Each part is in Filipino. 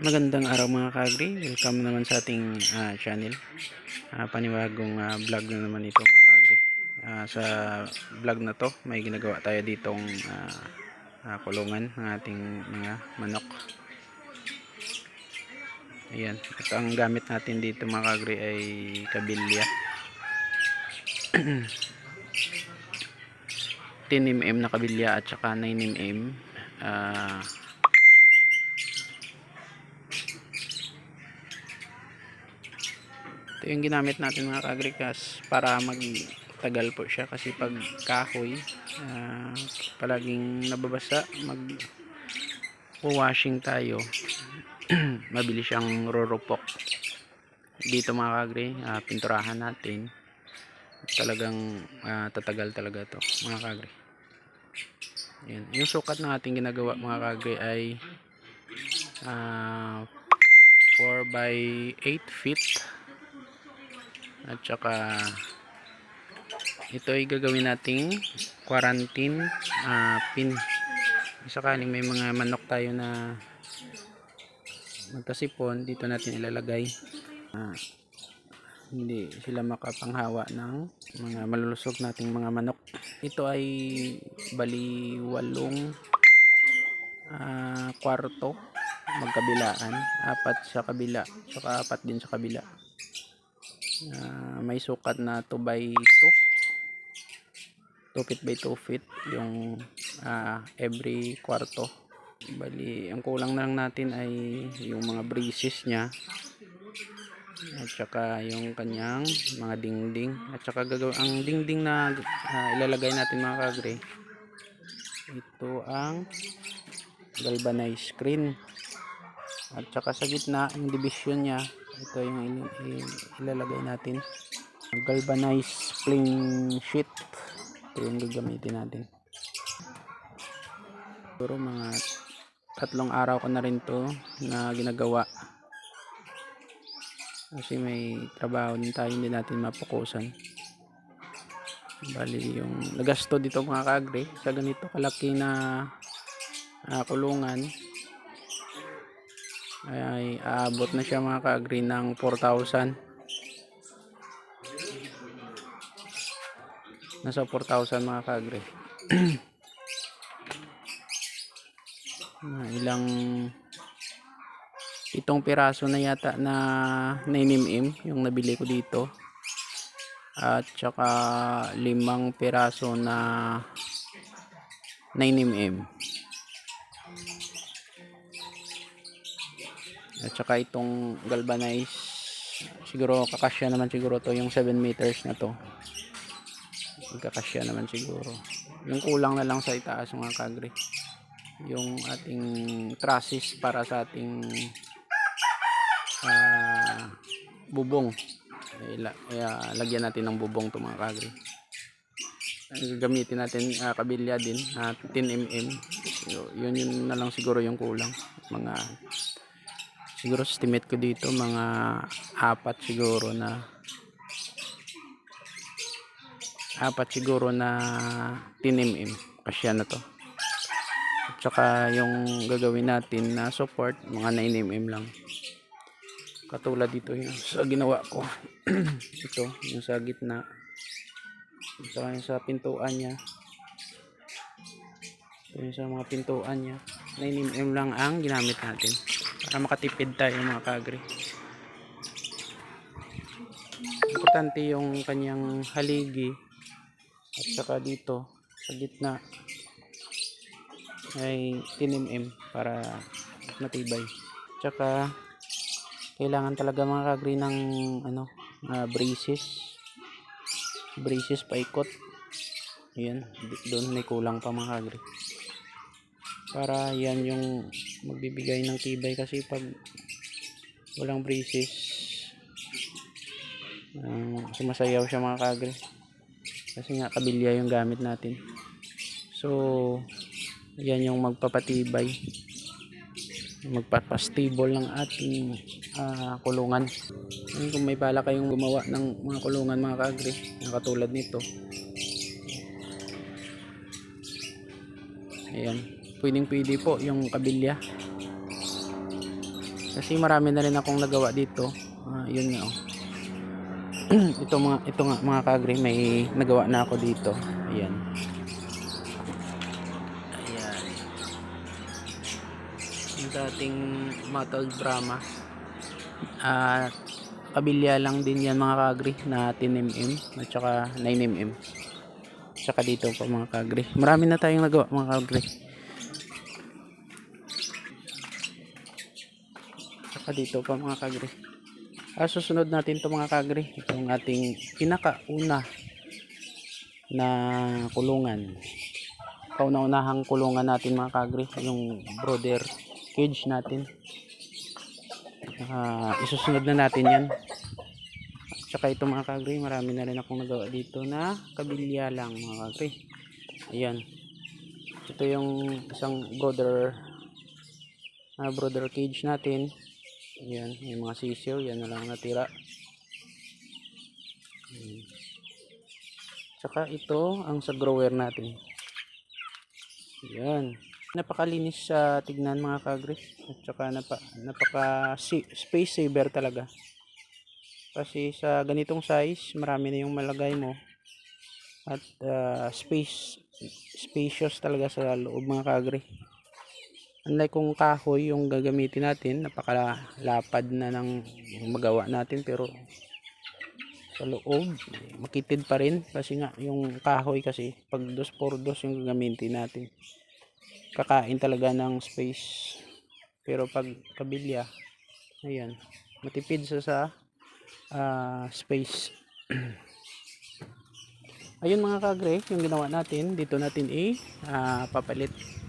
Magandang araw mga kagri. Welcome naman sa ating ah, channel. Ah, panibagong ah, vlog na naman ito mga kagri. Ah, sa vlog na to, may ginagawa tayo ditong ah, ah, kulungan ng ating mga manok. Ayan. At ang gamit natin dito mga kagri ay kabilya. 10mm na kabilya at saka 9mm. Ah, ito yung ginamit natin mga kagrikas para magtagal po siya kasi pag kahoy ah, palaging nababasa mag washing tayo mabilis siyang rurupok. Dito mga kagri ah, pinturahan natin. Talagang ah, tatagal talaga to mga kagri yan. yung sukat na ating ginagawa mga kagri ay ah, 4 by 8 feet at saka ito ay gagawin nating quarantine ah, pin. Sakaling may mga manok tayo na magkasipon dito natin ilalagay. Ah, hindi sila makapanghawa ng mga malulusog nating mga manok. Ito ay bali walong ah, kwarto magkabilaan. Apat sa kabila saka apat din sa kabila Ah, may sukat na 2 by 2 2 feet by 2 feet yung ah, every kwarto. Bali ang kulang na lang natin ay yung mga braces nya at saka yung kanyang mga dingding. At saka ang dingding na ah, ilalagay natin mga kagre ito ang galvanized screen. At saka sa gitna yung division nya ito yung il- il- ilalagay natin. Galvanized spring sheet. Ito yung gagamitin natin. Siguro mga tatlong araw ko na rin to na ginagawa. Kasi may trabaho din tayo hindi natin mapukusan. Bali yung nagasto dito mga kagre sa ganito kalaki na ah, kulungan ay aabot na siya mga ka-agree ng 4,000 nasa 4,000 mga ka-agree na ilang itong piraso na yata na 9mm yung nabili ko dito. At saka limang piraso na 9mm At saka itong galvanize siguro kakasya naman siguro to yung 7 meters na to. Kakasya naman siguro. Yung kulang na lang sa itaas mga kagre. Yung ating trusses para sa ating ah, bubong. Ila, eh, lagyan natin ng bubong to mga kagre. Gagamitin natin ah, kabilya din na 10 mm. So, yun yun na lang siguro yung kulang. Mga siguro estimate ko dito mga apat siguro na apat siguro na 10mm kasya na to. At saka yung gagawin natin na support mga 9mm lang. Katulad dito yung sa ginawa ko. Ito yung sa gitna. Saka yung sa pintuan nya ito yung sa mga pintuan nya 9mm lang ang ginamit natin para makatipid tayo mga kagre importante yung kanyang haligi at saka dito sa gitna ay 10mm para matibay. Tsaka kailangan talaga mga kagre ng ano uh, braces. Braces paikot. Ayan doon may kulang pa mga kagre para yan yung magbibigay ng tibay kasi pag walang braces um, sumasayaw siya mga kagre. Kasi nga kabilya yung gamit natin. So yan yung magpapatibay. Magpapastable ng ating ah, kulungan. Ngayon, kung may bala kayong gumawa ng mga kulungan mga kagre na katulad nito. Ayan pwedeng pwede po yung kabilya Kasi marami na rin akong nagawa dito. Ah, yun nga oh. ito mga ito nga mga kagre may nagawa na ako dito. Ayan. Ayan. Yung dating mottled Brahma. At kabilya lang din yan mga kagre na 10mm at saka 9mm. Tsaka dito pa mga kagre. Marami na tayong nagawa mga kagre. Tsaka dito pa mga kagre. Ah, susunod natin to mga kagre. Ito ang ating pinakauna na kulungan. Kauna-unahang kulungan natin mga kagre. Yung brother cage natin. Ah, isusunod na natin yan. Tsaka ito mga kagre, marami na rin akong nagawa dito na kabilya lang mga kagre. Ayan. Ito yung isang brother na brother cage natin. Ayan, yung mga sisiyo, yan na lang natira. Ayan. Tsaka ito ang sa grower natin. Ayan. Napakalinis sa tignan mga kagre. At saka napa, napaka space saver talaga. Kasi sa ganitong size, marami na yung malagay mo. At ah, space spacious talaga sa loob mga kagre. Unlike kung kahoy yung gagamitin natin, napakalapad na ng magawa natin pero sa loob makitid pa rin. Kasi nga yung kahoy kasi pag dos por dos yung gagamitin natin. Kakain talaga ng space. Pero pag kabilya ayan matipid sa sa ah, space. Ayun mga kagre yung ginawa natin dito natin i ah, papalit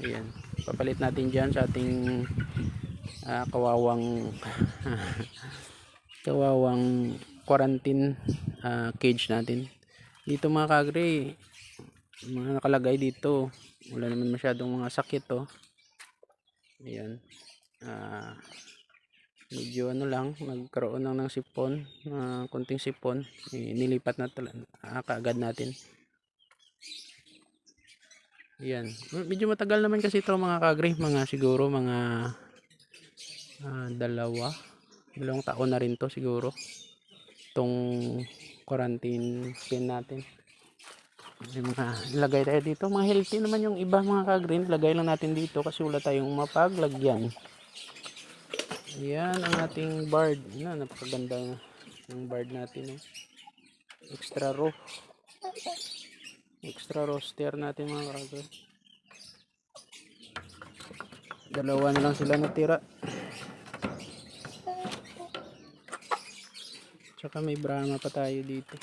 ayan. Papalit natin dyan sa ating ah, kawawang kawawang quarantine ah, cage natin. Dito mga kagre mga nakalagay dito wala naman masyadong mga sakit to ayan. Ah medyo ano lang nagkaroon lang ng sipon na konting sipon. Eh, nilipat na tala, ah, kaagad natin ayan. Medyo matagal naman kasi ito mga kagre mga siguro mga ah, dalawa. Dalawang taon na rin to siguro. Itong quarantine pin natin. May mga ilagay tayo dito. Mga healthy naman yung iba mga ka-green lagay lang natin dito kasi wala tayong mapaglagyan. Yan ang ating bird na napakaganda na. Yung bird natin eh. extra row extra roster natin mga ka-green dalawa na lang sila natira tsaka may brahma pa tayo dito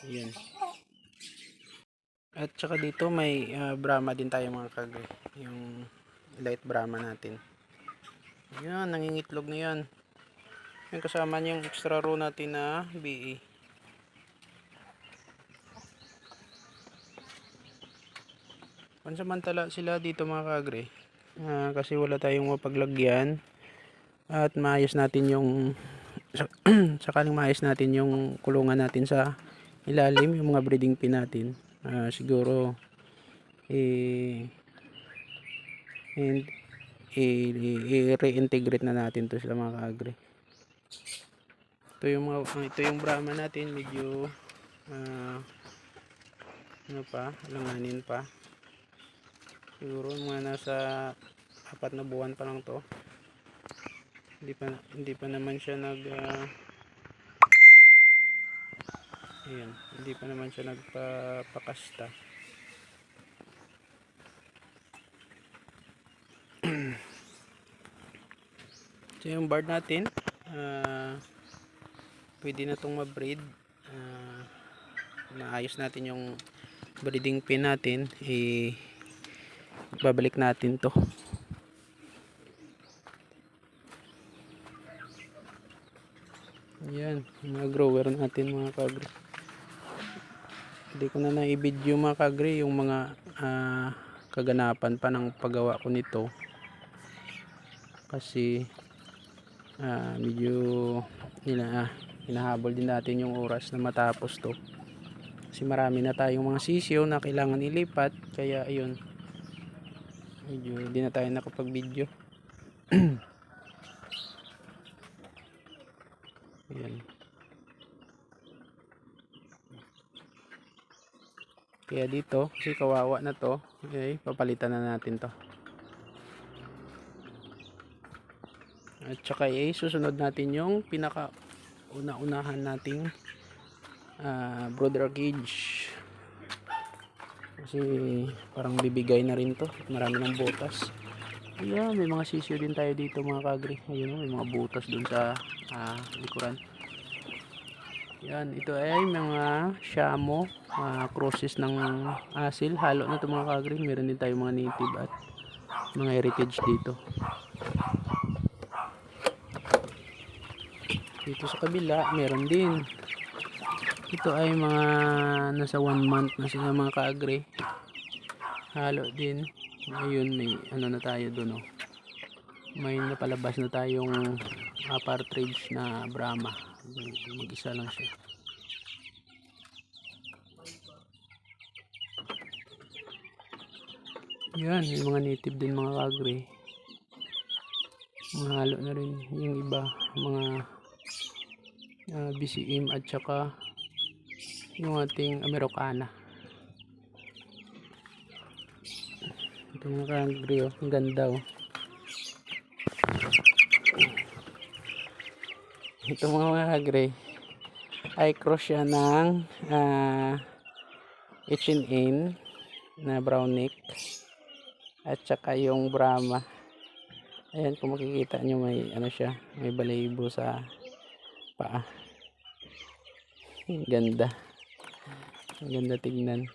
Ayan. At saka dito may ah, Brahma din tayo mga kagre. Yung light Brahma natin. Ayan, nangingitlog na yan. Yung kasama niya yung extra row natin na BE. Pansamantala sila dito mga kagre. Ah, kasi wala tayong mapaglagyan. At maayos natin yung sakaling maayos natin yung kulungan natin sa ilalim yung mga breeding pin natin Ah, siguro eh and i-reintegrate na natin to sila mga kaagre ito yung mga ah, ito yung brahma natin medyo ah, ano pa langanin pa siguro mga nasa apat na buwan pa lang to hindi pa hindi pa naman siya nag ah, Ayan, hindi pa naman siya nagpapakasta. so yung bird natin, ah, pwede na itong ma-breed. Ah, naayos natin yung breeding pin natin. Eh, babalik natin to. Ayan, mga grower natin mga kagre hindi ko na na-video mga kagre yung mga ah, kaganapan pa ng paggawa ko nito. Kasi ah, medyo nila, ah, hinahabol din natin yung oras na matapos to. Kasi marami na tayong mga sisiyo na kailangan ilipat kaya ayun medyo hindi na tayo nakapag video Ayan. Kaya dito, kasi kawawa na to, okay, papalitan na natin to. At saka eh, susunod natin yung pinaka una-unahan nating ah, brother cage. Kasi parang bibigay na rin to. Marami ng butas. Ayan, may mga sisiyo din tayo dito mga kagri. Ayun, may mga butas dun sa ah, likuran. Yan, ito ay mga shamo, mga crosses ng asil. Halo na ito mga kagri. Meron din tayo mga native at mga heritage dito. Dito sa kabila, meron din. Ito ay mga nasa one month na sila mga kaagri. Halo din. Ayun, may ano na tayo doon oh. May napalabas na tayong uh, partridge na Brahma. Mag-isa lang siya. Yan, yung mga native din mga kagri. Mga halo na rin yung iba, mga uh, BCM at saka yung ating Americana. Ito mga kagri oh, ang ganda oh. Ito mga kagri ay cross siya ng uh, H&N na brown neck at saka yung Brahma ayan kung makikita nyo may ano siya may balayibo sa paa ganda ang ganda tignan.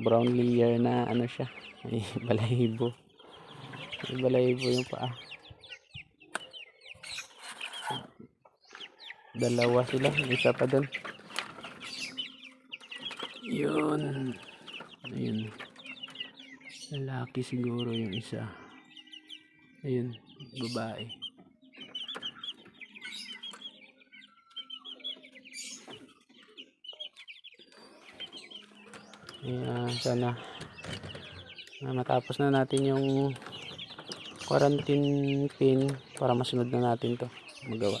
Brown layer na ano siya. May balayibo may balayibo yung paa. Dalawa sila. Isa pa doon yun. Ayun. Lalaki siguro yung isa. Ayun. Babae Ayan, sana. Na matapos na natin yung quarantine pin para masunod na natin to magawa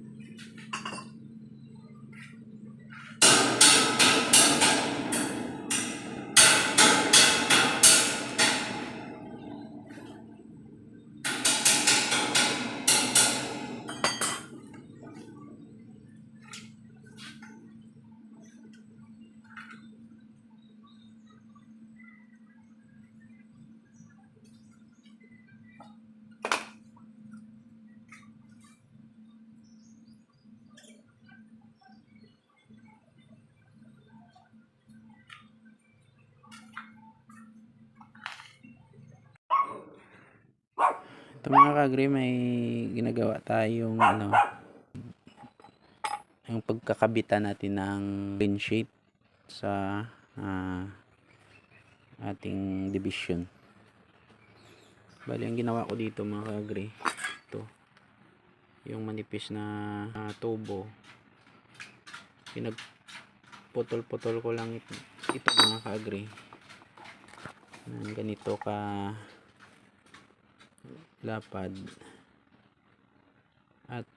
Ito mga kagri, may ginagawa tayong ano, yung pagkakabitan natin ng pin sheet sa ah, ating division. Bali, ang ginawa ko dito mga kagri, ito, yung manipis na ah, tubo, pinag pinagputol-putol ko lang ito, ito mga Ayan, ganito ka lapad at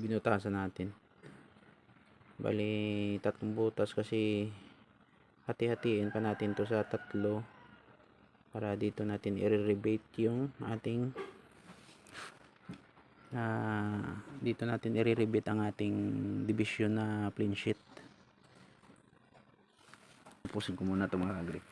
binutasan natin. Bali tatlong butas kasi hati-hatiin pa natin to sa tatlo para dito natin i-rebate yung ating ah dito natin i-rebate ang ating division na plain sheet. Pusin ko muna ito mga agree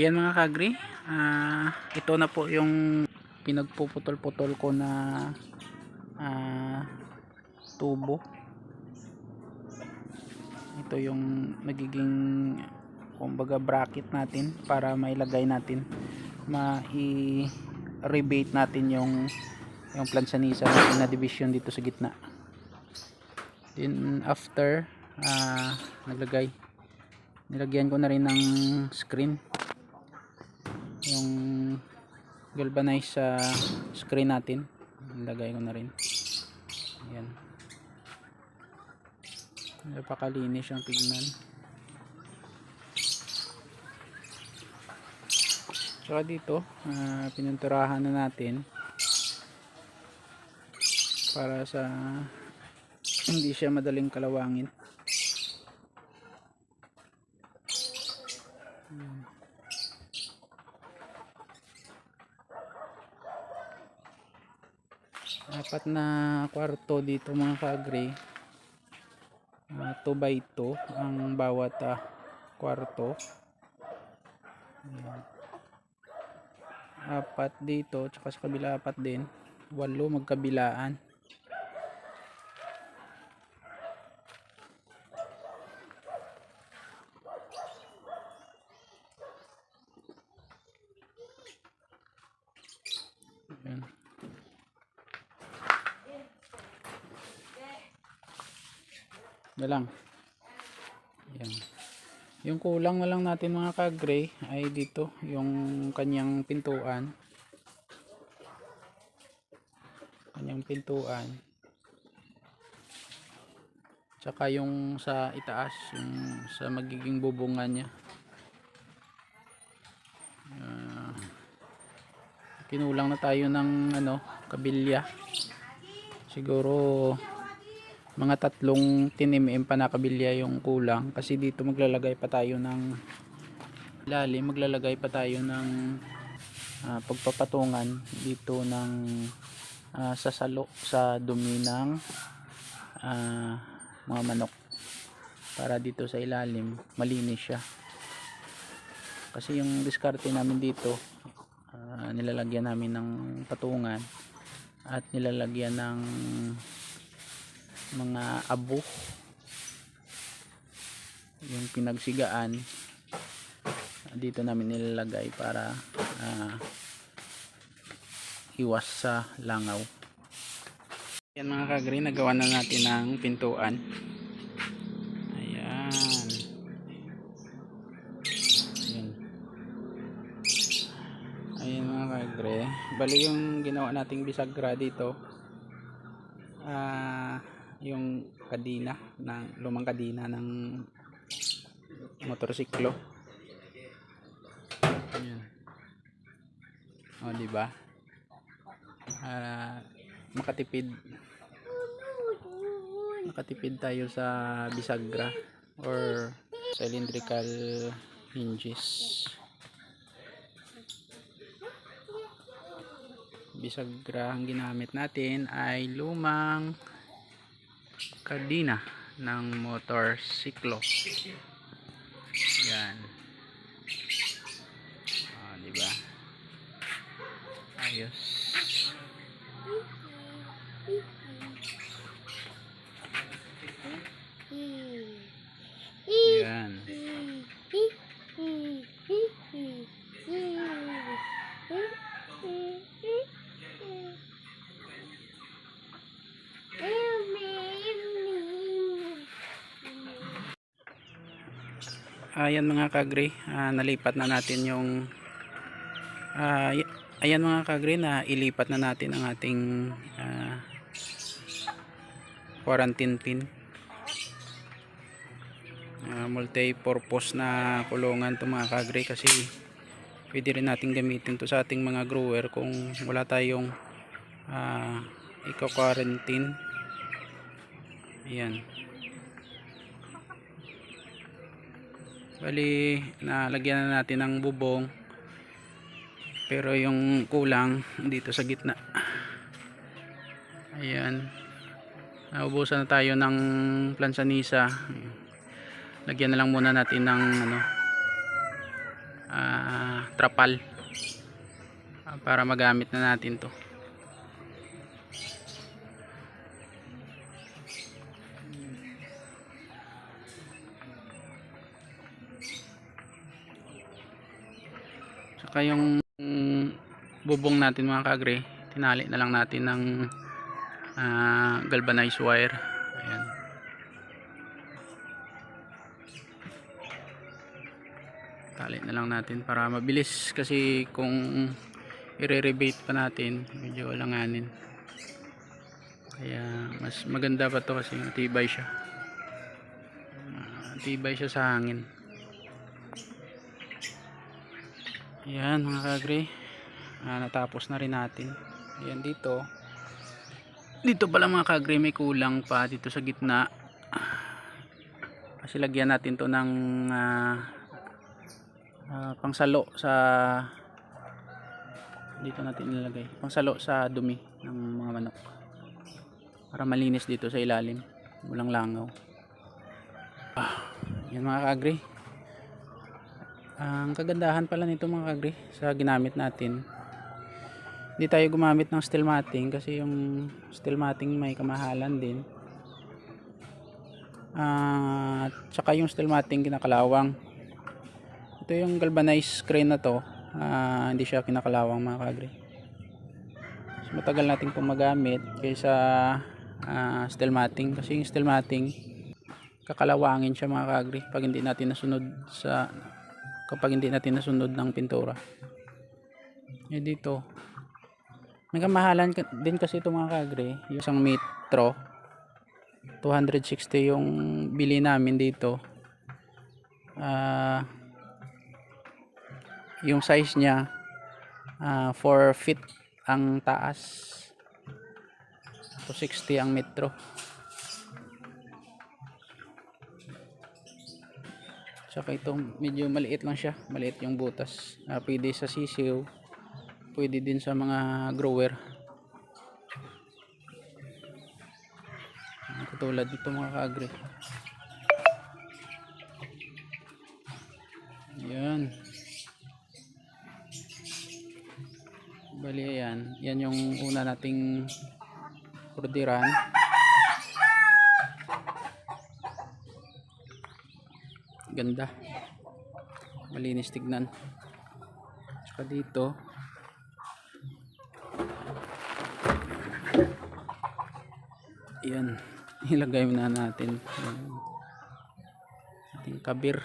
Ayan mga kagri, ah ito na po yung pinagpuputol-putol ko na ah, tubo. Ito yung nagiging kumbaga bracket natin para mailagay natin ma-rebate natin yung yung plansanisa natin na division dito sa gitna. Then after ah, naglagay nilagyan ko na rin ng screen yung galvanized sa screen natin. Lagay ko na rin. Ayan. Napakalinis yung tignan. Tsaka dito ah, pinunturahan na natin para sa hindi siya madaling kalawangin apat na kwarto dito mga ka-agree 2 by 2 ang bawat ah, kwarto. Ayan. apat dito tsaka sa kabila apat din. Walo magkabilaan na lang. Yan. Yung kulang na lang natin mga ka-gray ay dito yung kanyang pintuan. Kanyang pintuan. Tsaka yung sa itaas yung sa magiging bubungan niya. Ah, kinulang na tayo ng ano kabilya. Siguro mga tatlong tinimim pa nakabilya yung kulang. Kasi dito maglalagay pa tayo ng lalim maglalagay pa tayo ng ah, pagpapatungan dito ng ah, sasalo sa dumi ng ah, mga manok. Para dito sa ilalim malinis siya. Kasi yung diskarte namin dito ah, nilalagyan namin ng patungan at nilalagyan ng mga abo. Yung pinagsigaan dito namin nilalagay para ah, iwas sa langaw. Yan mga kagri nagawa na natin ng pintuan. Ayan. Ayan. Ayan mga kagri. Bali yung ginawa nating bisagra dito. Ah yung kadina ng lumang kadina ng motorsiklo. Ayan. O di ba? Ah makatipid. Makatipid tayo sa bisagra or cylindrical hinges. Bisagra ang ginamit natin ay lumang kadina ng motorsiklo. Yan. Ah, di ba? Ayos ayan mga kagri ah, nalipat na natin yung y- ayan mga kagri na ilipat na natin ang ating ah, quarantine pin Ah, multi-purpose na kulungan to mga kagri kasi pwede rin natin gamitin to sa ating mga grower kung wala tayong ah, iko-quarantine. Ayan bali nalagyan na natin ng bubong. Pero yung kulang dito sa gitna. Ayan. Naubusan na tayo ng plansanisa. Lagyan na lang muna natin ng ano ah, trapal. Ah, para magamit na natin to saka yung bubong natin mga kagre tinali na lang natin ng ah, galvanized wire. Ayan. Tali na lang natin para mabilis kasi kung i-rebate pa natin medyo alanganin. Kaya mas maganda pa to kasi matibay siya. Ah, matibay siya sa hangin Ayan mga kagre. Ah, natapos na rin natin. Ayan dito. Dito pala mga kagre may kulang pa dito sa gitna. Kasi lagyan natin to ng ah, ah, pangsalo sa dito natin ilalagay. Pangsalo sa dumi ng mga manok. Para malinis dito sa ilalim. Walang langaw. Ah, yan mga kagre ang kagandahan pala nito mga kagri sa ginamit natin hindi tayo gumamit ng steel matting kasi yung steel matting may kamahalan din. At saka yung steel matting kinakalawang. Ito yung galvanized crane na to. Ah, hindi siya kinakalawang mga kagri. Mas matagal natin pong magamit kaysa ah, steel matting. Kasi yung steel matting kakalawangin siya mga kagri pag hindi natin nasunod sa kapag hindi natin nasunod ng pintura. Eh dito. May kamahalan ka- din kasi ito mga kagre yung isang metro 260 yung bili namin dito. Ah, yung size niya 4 feet ang taas. 260 ang metro Saka ito medyo maliit lang siya. Maliit yung butas. Ah, pwede sa sisiw. Pwede din sa mga grower. Ah, Katulad dito mga kaagri. Yan. Bali yan. Yan yung una nating orderan. Ganda. Malinis tignan. Tsaka dito. Yan. Ilagay na natin. Yan. Ating kabir.